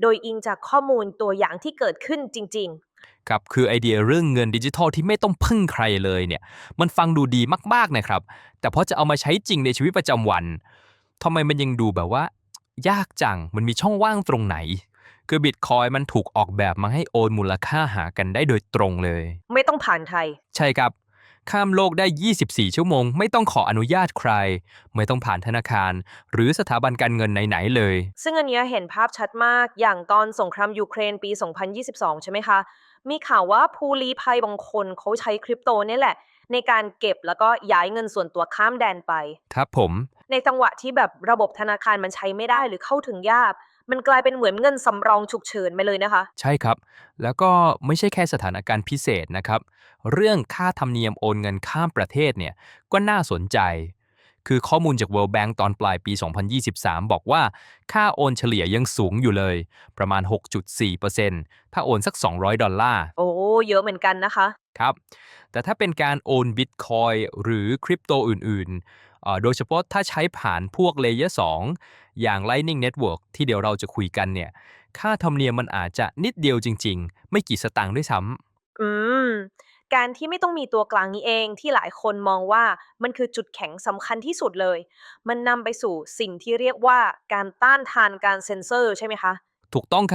โดยอิงจากข้อมูลตัวอย่างที่เกิดขึ้นจริงครับคือไอเดียเรื่องเงินดิจิทัลที่ไม่ต้องพึ่งใครเลยเนี่ย มันฟังดูดีมากๆนะครับ แต่พอจะเอามาใช้จริงในชีวิตประจำวันทำไมมันยังดูแบบว่า ยากจังมันมีช่องว่างตรงไหน คือบิตคอยมันถูกออกแบบมาให้โอนมูลค่าหากันได้โดยตรงเลยๆไม่ต้องผ่านไทยใช่ครับ ข้ามโลกได้ 24 ชั่วโมง ไม่ต้องขออนุญาตใคร ไม่ต้องผ่านธนาคาร หรือสถาบันการเงินไหน ๆ เลย ซึ่งอันเนี้ยเห็นภาพชัดมากอย่างตอนสงครามยูเครนปี 2022 ใช่ไหมคะ มีข่าวว่าผู้ลี้ภัยบางคนเขาใช้คริปโตเนี่ยแหละ ในการเก็บแล้วก็ย้ายเงินส่วนตัวข้ามแดนไป ครับผม ในจังหวะที่แบบระบบธนาคารมันใช้ไม่ได้หรือเข้าถึงยาก มันกลายเป็นเหมือนเงินสำรองฉุกเฉินไปเลยนะคะ ใช่ครับ แล้วก็ไม่ใช่แค่สถานการณ์พิเศษนะครับ เรื่องค่าธรรมเนียมโอนเงินข้ามประเทศเนี่ยก็น่าสนใจ คือข้อมูลจาก World Bank ตอนปลายปี 2023 บอกว่า ค่าโอนเฉลี่ยยังสูงอยู่เลย ประมาณ 6.4%ถ้าโอนสัก 200 ดอลลาร์ โอ้ เยอะเหมือนกันนะคะ ครับ แต่ถ้าเป็นการโอนบิตคอยหรือคริปโตอื่นๆเอ่อโดยเฉพาะถ้าใช้ผ่านพวกเลเยอร์2อย่าง Lightning Network ที่เดี๋ยวเราจะคุยกันเนี่ย ค่าธรรมเนียมมันอาจจะนิดเดียวจริง ๆ ไม่กี่สตางค์ด้วยซ้อืมการที่ไม่ต้องมีตัวกลางนี้เองที่หลายคนมองว่ามันคือจุดแข็งสำคัญที่สุดเลย มันนำไปสู่สิ่งที่เรียกว่าการต้านทานการเซ็นเซอร์ใช่ไหมคะำถูกต้องครับ